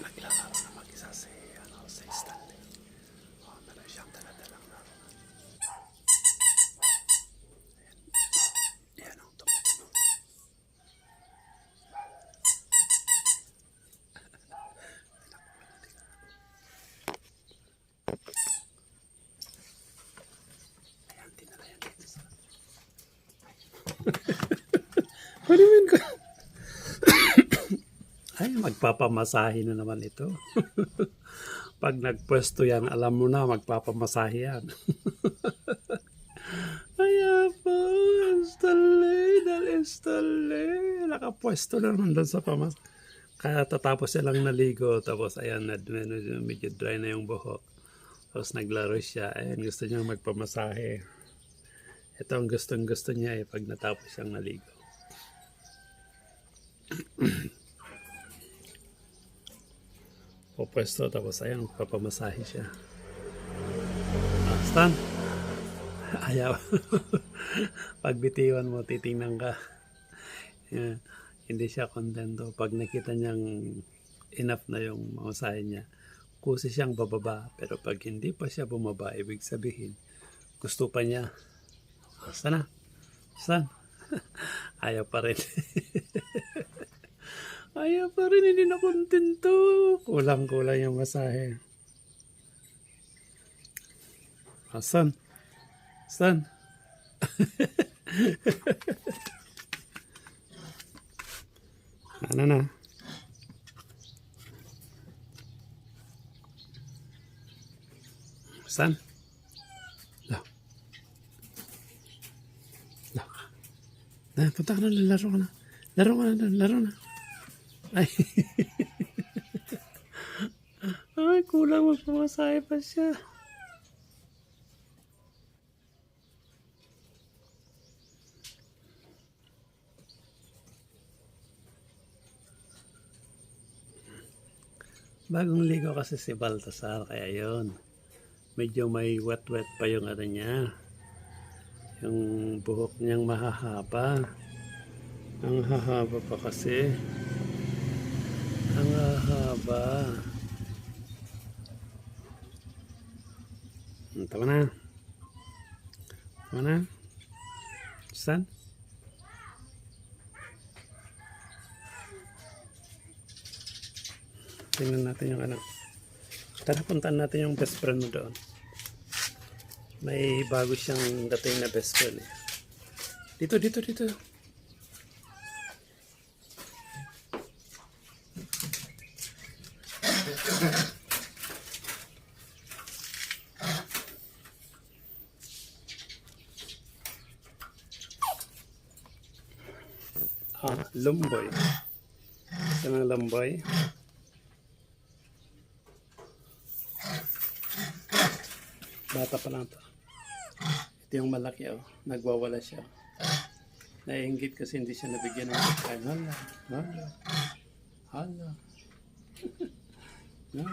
Naglalaro na mag-isa si, ano, si Stanley. Oh, meron siyang daladalang laro. Ayan. Ayan ang tumutunog. Ayan, dinala yan dito sa... Ano yun ka? Ay, magpapamasahe na naman ito. Pag nagpwesto yan, alam mo na, magpapamasahe yan. Ay, po, installe, dal installe. Nakapwesto na naman doon sa pamas. Kaya tatapos silang naligo, tapos ayan, medyo, medyo dry na yung buhok. Tapos naglaro siya, ayan, gusto niya magpamasahe. Ito ang gustong gusto niya eh, pag natapos siyang naligo. Pupwesto tapos ayan, papamasahe siya. Ah, Stan! Ayaw. Pagbitiwan mo, titingnan ka. Yeah, hindi siya kontento. Pag nakita niyang enough na yung mamasahe niya, kusi siyang bababa. Pero pag hindi pa siya bumaba, ibig sabihin, gusto pa niya. Sana? Stan? Ayaw pa rin. Ayaw pa rin, hindi na kontento. Kulang-kulang yung masahe. Asan? Saan? ano na? Saan? La. La. Na, punta ka na, laro ka na. Laro ka na, laro na. Ay. Ay, kulang magpamasahe pa siya. Bagong ligo kasi si Baltasar, kaya yun. Medyo may wet-wet pa yung ano niya. Yung buhok niyang mahahaba. Ang hahaba pa kasi. Hahaba. Hmm, Tama na. Tama na. Saan? Tingnan natin yung ano. Tara, puntaan natin yung best friend mo doon. May bago siyang dating na best friend eh. Dito, dito, dito. Ah, lumboy. Ito ng lumboy. Bata pa lang to. Ito yung malaki oh. Nagwawala siya. Naiingit kasi hindi siya nabigyan ng pagkain. Hala. Hala. Hala. Ito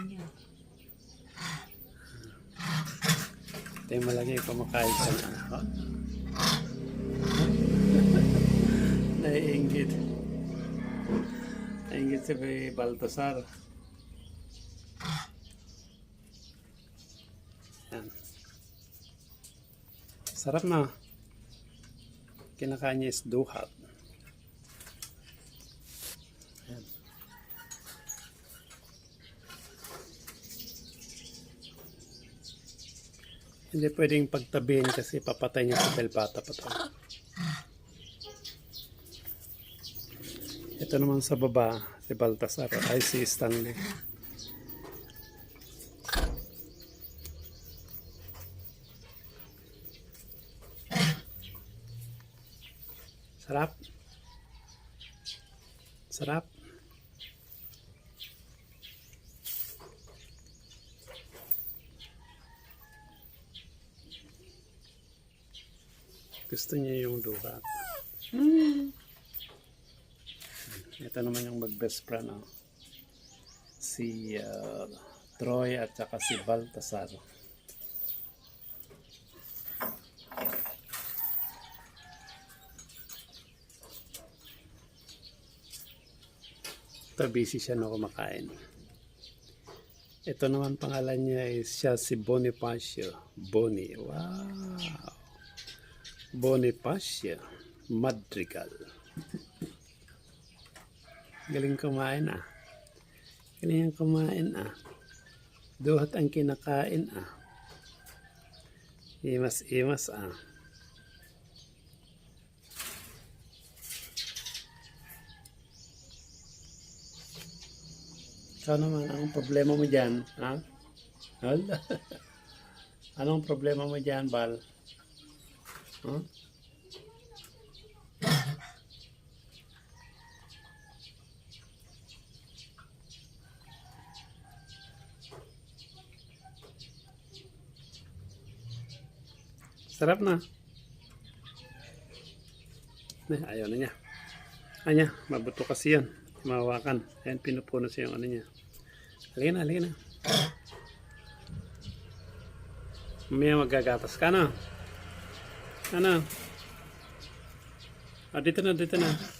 yung malaki kumakain siya. Ha? Naiingit. Naiingit si Baltasar. Yan. Sarap na. Kinakain niya is duhat. Hindi pwedeng pagtabihin kasi papatay niya si Belbata pa to. Ito naman sa baba, si Baltasar, ay si Stanley. Sarap. Sarap. Gusto niya yung duhat. Ito naman yung mag-best friend. Oh. Si ah, Troy at saka si Baltasar. Ito busy siya na kumakain. Ito naman pangalan niya is siya si Bonifacio. Boni. Wow. Bonifacio Madrigal. Galing kumain ah. Galing kumain ah. Duhat ang kinakain ah. Imas-imas ah. Ikaw naman, anong problema mo dyan? Ha? Anong problema mo dyan, Bal? Huh? Sarap na. Ayaw na niya. Anya, mabuto kasi yan. Mawakan. Ayan, pinupuno siya yung ano niya. Halika na, halika na. Mamaya magagatas ka na. Ano? Ah, dito na, dito na.